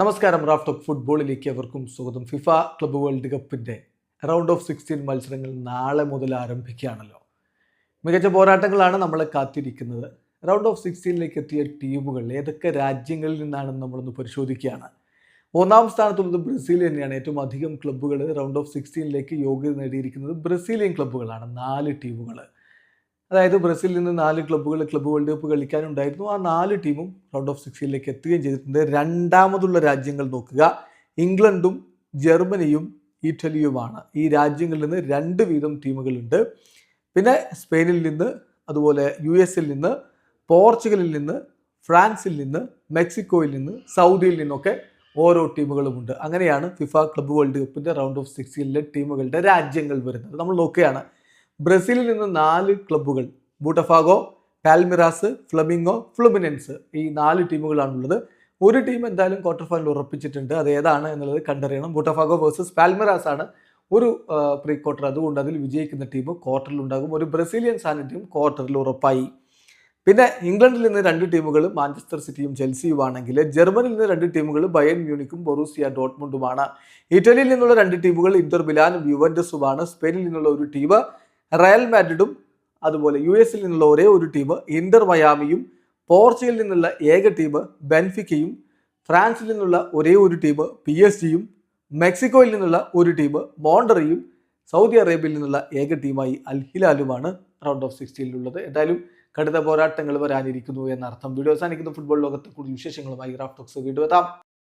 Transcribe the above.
നമസ്കാരം raft of ഫുട്ബോളിലേക്ക് അവർക്കും സ്വാഗതം. ഫിഫ ക്ലബ് വേൾഡ് കപ്പിന്റെ റൗണ്ട് ഓഫ് സിക്സ്റ്റീൻ മത്സരങ്ങൾ നാളെ മുതൽ ആരംഭിക്കുകയാണല്ലോ. മികച്ച പോരാട്ടങ്ങളാണ് നമ്മൾ കാത്തിരിക്കുന്നത്. റൗണ്ട് ഓഫ് സിക്സ്റ്റീനിലേക്ക് എത്തിയ ടീമുകൾ ഏതൊക്കെ രാജ്യങ്ങളിൽ നിന്നാണെന്ന് നമ്മളൊന്ന് പരിശോധിക്കുകയാണ്. ഒന്നാം സ്ഥാനത്തുള്ളത് ബ്രസീൽ തന്നെയാണ്. ഏറ്റവും അധികം ക്ലബ്ബുകൾ റൗണ്ട് ഓഫ് സിക്സ്റ്റീനിലേക്ക് യോഗ്യത നേടിയിരിക്കുന്നത് ബ്രസീലിയൻ ക്ലബ്ബുകളാണ്. നാല് ടീമുകൾ. അതായത് ബ്രസീലിൽ നിന്ന് നാല് ക്ലബ്ബുകൾ ക്ലബ്ബ് വേൾഡ് കപ്പ് കളിക്കാനുണ്ടായിരുന്നു. ആ നാല് ടീമും റൗണ്ട് ഓഫ് സിക്സ്റ്റീനിലേക്ക് എത്തുകയും ചെയ്തിട്ടുണ്ട്. രണ്ടാമതുള്ള രാജ്യങ്ങൾ നോക്കുക. ഇംഗ്ലണ്ടും ജർമ്മനിയും ഇറ്റലിയുമാണ്. ഈ രാജ്യങ്ങളിൽ നിന്ന് രണ്ട് വീതം ടീമുകളുണ്ട് പിന്നെ സ്പെയിനിൽ നിന്ന് അതുപോലെ യു എസിൽ നിന്ന് പോർച്ചുഗലിൽ നിന്ന് ഫ്രാൻസിൽ നിന്ന് മെക്സിക്കോയിൽ നിന്ന് സൗദിയിൽ നിന്നൊക്കെ ഓരോ ടീമുകളുമുണ്ട് അങ്ങനെയാണ് ഫിഫ ക്ലബ്ബ് വേൾഡ് കപ്പിന്റെ റൗണ്ട് ഓഫ് സിക്സ്റ്റീനിലെ ടീമുകളുടെ രാജ്യങ്ങൾ വരുന്നത്. നമ്മൾ നോക്കുകയാണ് ബ്രസീലിൽ നിന്ന് നാല് ക്ലബ്ബുകൾ ബൂട്ടഫാഗോ പാൽമിറാസ് ഫ്ലമിംഗോ ഫ്ലുമിനൻസ് ഈ നാല് ടീമുകളാണുള്ളത്. ഒരു ടീം എന്തായാലും ക്വാർട്ടർ ഫൈനൽ ഉറപ്പിച്ചിട്ടുണ്ട്. അത് ഏതാണ് എന്നുള്ളത് കണ്ടറിയണം. ബൂട്ടഫാഗോ വേഴ്സസ് പാൽമിറാസ് ആണ് ഒരു പ്രീ ക്വാർട്ടർ അതുകൊണ്ട് അതിൽ വിജയിക്കുന്ന ടീം ക്വാർട്ടറിൽ ഉണ്ടാകും. ഒരു ബ്രസീലിയൻ സാന്നിധ്യം ക്വാർട്ടറിൽ ഉറപ്പായി. പിന്നെ ഇംഗ്ലണ്ടിൽ നിന്ന് രണ്ട് ടീമുകൾ മാഞ്ചസ്റ്റർ സിറ്റിയും ചെൽസിയും ആണെങ്കിൽ ജർമ്മനിയിൽ നിന്ന് രണ്ട് ടീമുകൾ ബയൻ മ്യൂണിക്കും ബൊറൂസിയ ഡോട്ട്മുണ്ടുമാണ്. ഇറ്റലിയിൽ നിന്നുള്ള രണ്ട് ടീമുകൾ ഇന്റർ മിലാനും യുവൻഡസുമാണ് സ്പെയിനിൽ നിന്നുള്ള ഒരു ടീം റയൽ മാഡ്രിഡും അതുപോലെ യു എസിൽ നിന്നുള്ള ഒരേ ഒരു ടീം ഇന്റർ മയാമിയും പോർച്ചുഗലിൽ നിന്നുള്ള ഏക ടീം ബെൻഫിക്കയും ഫ്രാൻസിൽ നിന്നുള്ള ഒരേ ഒരു ടീം പി എസ് ജിയും മെക്സിക്കോയിൽ നിന്നുള്ള ഒരു ടീം മോണ്ടറിയും സൗദി അറേബ്യയിൽ നിന്നുള്ള ഏക ടീമായി അൽ ഹിലാലുമാണ് റൗണ്ട് ഓഫ് സിക്സ്റ്റീനിലുള്ളത് എന്തായാലും കടുത്ത പോരാട്ടങ്ങൾ വരാനിരിക്കുന്നു എന്നർത്ഥം. വീഡിയോ അവസാനിക്കുന്ന. ഫുട്ബോൾ ലോകത്തെ കൂടുതൽ വിശേഷങ്ങളുമായി റാഫ്റ്റോക്സ് വീണ്ടും എത്താം.